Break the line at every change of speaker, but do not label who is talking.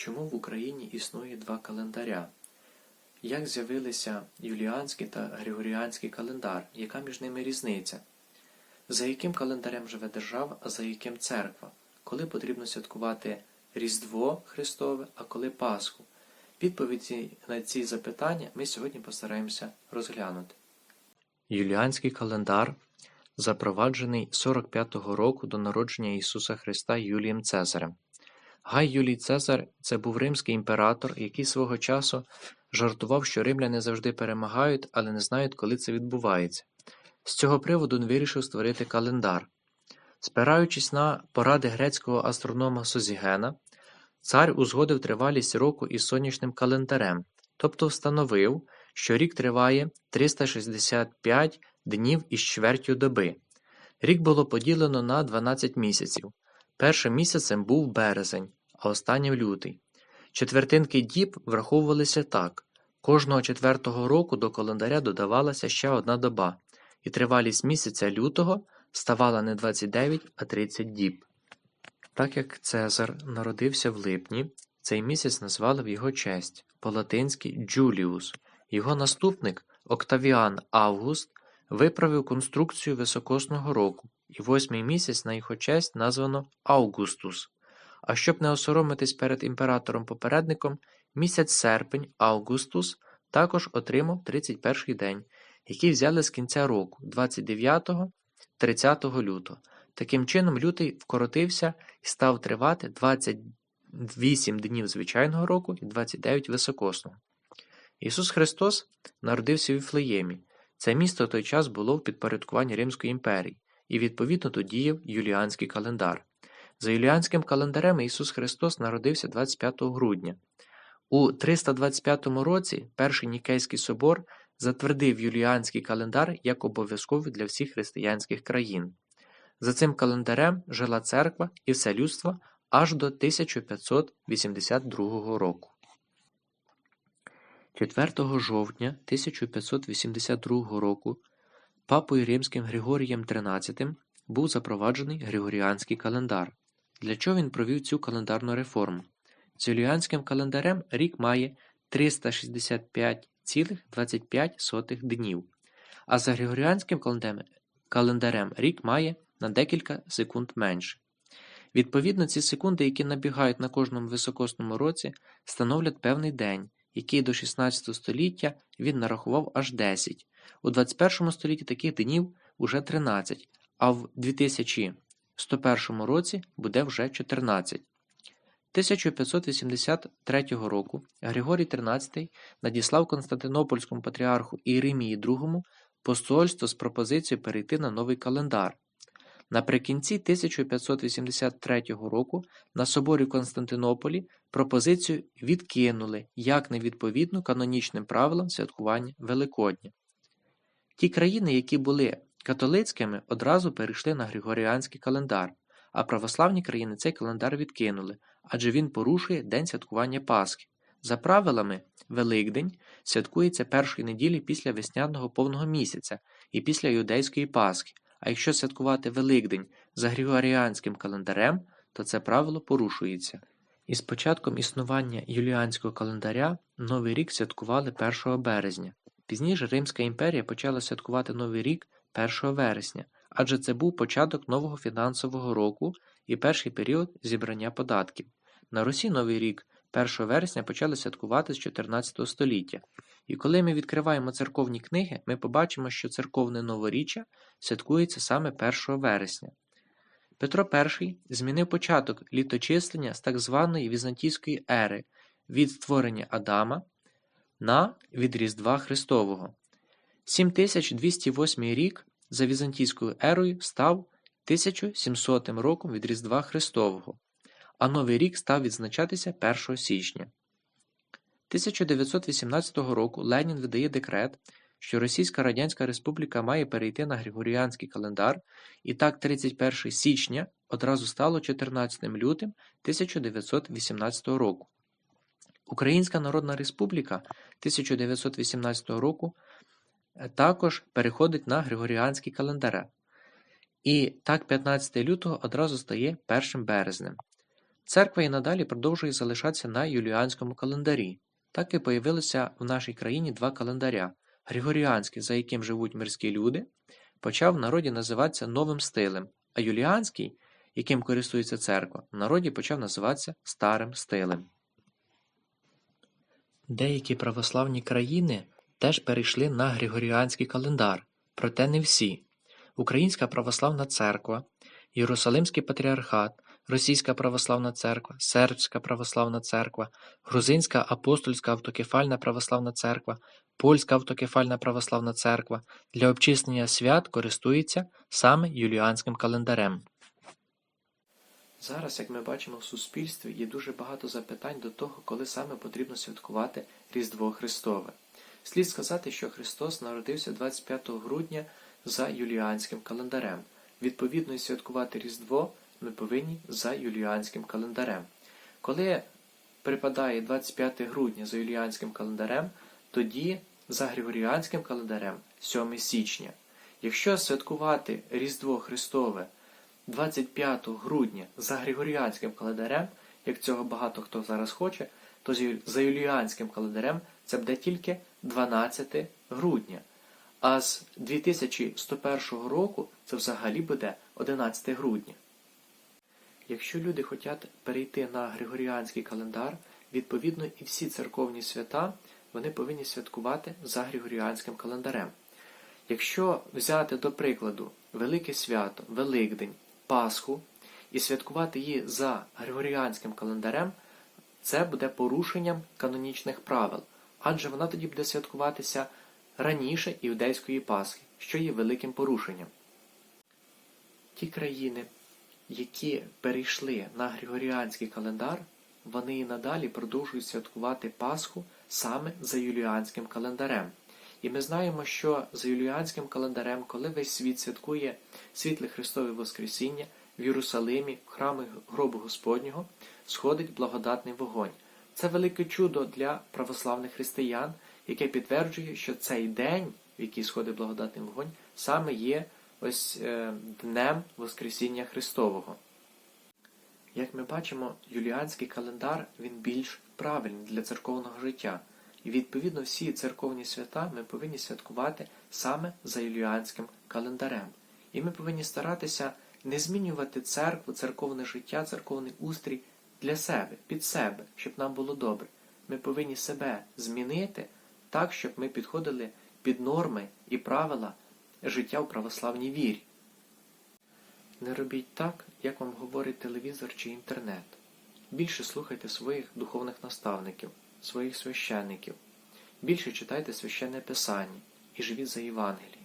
Чому в Україні існує два календаря? Як з'явилися юліанський та григоріанський календар? Яка між ними різниця? За яким календарем живе держава, а за яким церква? Коли потрібно святкувати Різдво Христове, а коли Пасху? Відповіді на ці запитання ми сьогодні постараємося розглянути. Юліанський календар запроваджений 45-го року до народження Ісуса Христа Юлієм Цезарем. Гай Юлій Цезар це був римський імператор, який свого часу жартував, що римляни завжди перемагають, але не знають, коли це відбувається. З цього приводу він вирішив створити календар. Спираючись на поради грецького астронома Созігена, цар узгодив тривалість року із сонячним календарем, тобто встановив, що рік триває 365 днів із чвертю доби. Рік було поділено на 12 місяців. Першим місяцем був березень, а останнім лютий. Четвертинки діб враховувалися так: кожного четвертого року до календаря додавалася ще одна доба, і тривалість місяця лютого ставала не 29, а 30 діб. Так як Цезар народився в липні, цей місяць назвали в його честь по-латинськи Джуліус. Його наступник Октавіан Август виправив конструкцію високосного року, і восьмий місяць на його честь названо Аугустус. А щоб не осоромитись перед імператором-попередником, місяць серпень Аугустус також отримав 31 день, який взяли з кінця року 29-30 лютого. Таким чином, лютий вкоротився і став тривати 28 днів звичайного року і 29 високосного. Ісус Христос народився в Віфлеємі. Це місто в той час було в підпорядкуванні Римської імперії, і відповідно то діяв юліанський календар. За юліанським календарем Ісус Христос народився 25 грудня. У 325 році Перший Нікейський собор затвердив юліанський календар як обов'язковий для всіх християнських країн. За цим календарем жила церква і все людство аж до 1582 року. 4 жовтня 1582 року папою римським Григорієм XIII був запроваджений Григоріанський календар. Для чого він провів цю календарну реформу? З юліанським календарем рік має 365,25 днів, а за Григоріанським календарем, рік має на декілька секунд менше. Відповідно, ці секунди, які набігають на кожному високосному році, становлять певний день, який до 16 століття він нарахував аж 10. У 21 столітті таких днів уже 13, а в 2101 році буде вже 14. 1583 року Григорій XIII надіслав Константинопольському патріарху Іеремії II посольство з пропозицією перейти на новий календар. Наприкінці 1583 року на соборі Константинополі пропозицію відкинули як невідповідну канонічним правилам святкування Великодня. Ті країни, які були католицькими, одразу перейшли на Григоріанський календар, а православні країни цей календар відкинули, адже він порушує День святкування Пасхи. За правилами, Великдень святкується першої неділі після весняного повного місяця і після юдейської Пасхи. А якщо святкувати Великдень за Григоріанським календарем, то це правило порушується. Із початком існування юліанського календаря Новий рік святкували 1 березня. Пізніше Римська імперія почала святкувати Новий рік 1 вересня, адже це був початок нового фінансового року і перший період зібрання податків. На Русі Новий рік 1 вересня почали святкувати з 14 століття. І коли ми відкриваємо церковні книги, ми побачимо, що церковне новоріччя святкується саме 1 вересня. Петро І змінив початок літочислення з так званої Візантійської ери від створення Адама на від Різдва Христового. 7208 рік за Візантійською ерою став 1700 роком від Різдва Христового, а Новий рік став відзначатися 1 січня. 1918 року Ленін видає декрет, що Російська Радянська Республіка має перейти на Григоріанський календар, і так 31 січня одразу стало 14 лютим 1918 року. Українська Народна Республіка 1918 року також переходить на Григоріанський календар. І так 15 лютого одразу стає 1 березнем. Церква і надалі продовжує залишатися на юліанському календарі. Так і появилося в нашій країні два календаря. Григоріанський, за яким живуть мирські люди, почав в народі називатися новим стилем, а юліанський, яким користується церква, в народі почав називатися старим стилем. Деякі православні країни теж перейшли на Григоріанський календар, проте не всі. Українська православна церква, Єрусалимський патріархат, Російська православна церква, Сербська православна церква, Грузинська апостольська автокефальна православна церква, Польська автокефальна православна церква для обчислення свят користується саме юліанським календарем. Зараз, як ми бачимо в суспільстві, є дуже багато запитань до того, коли саме потрібно святкувати Різдво Христове. Слід сказати, що Христос народився 25 грудня за юліанським календарем. Відповідно, і святкувати Різдво ми повинні за юліанським календарем. Коли припадає 25 грудня за юліанським календарем, тоді за Григоріанським календарем 7 січня. Якщо святкувати Різдво Христове 25 грудня за Григоріанським календарем, як цього багато хто зараз хоче, то за юліанським календарем це буде тільки 12 грудня. А з 2101 року це взагалі буде 11 грудня. Якщо люди хочуть перейти на Григоріанський календар, відповідно і всі церковні свята вони повинні святкувати за Григоріанським календарем. Якщо взяти до прикладу Велике свято, Великдень, Пасху і святкувати її за Григоріанським календарем, це буде порушенням канонічних правил, адже вона тоді буде святкуватися раніше іудейської Пасхи, що є великим порушенням. Ті країни, які перейшли на Григоріанський календар, вони і надалі продовжують святкувати Пасху саме за юліанським календарем. І ми знаємо, що за юліанським календарем, коли весь світ святкує світле Христове Воскресіння, в Єрусалимі, в храмі гробу Господнього, сходить благодатний вогонь. Це велике чудо для православних християн, яке підтверджує, що цей день, в який сходить благодатний вогонь, саме є ось е, днем Воскресіння Христового. Як ми бачимо, юліанський календар він більш правильний для церковного життя. І відповідно всі церковні свята ми повинні святкувати саме за юліанським календарем. І ми повинні старатися не змінювати церкву, церковне життя, церковний устрій для себе, під себе, щоб нам було добре. Ми повинні себе змінити так, щоб ми підходили під норми і правила життя в православній вірі. Не робіть так, як вам говорить телевізор чи інтернет. Більше слухайте своїх духовних наставників, своїх священників. Більше читайте священне Писання і живіть за Євангеліє.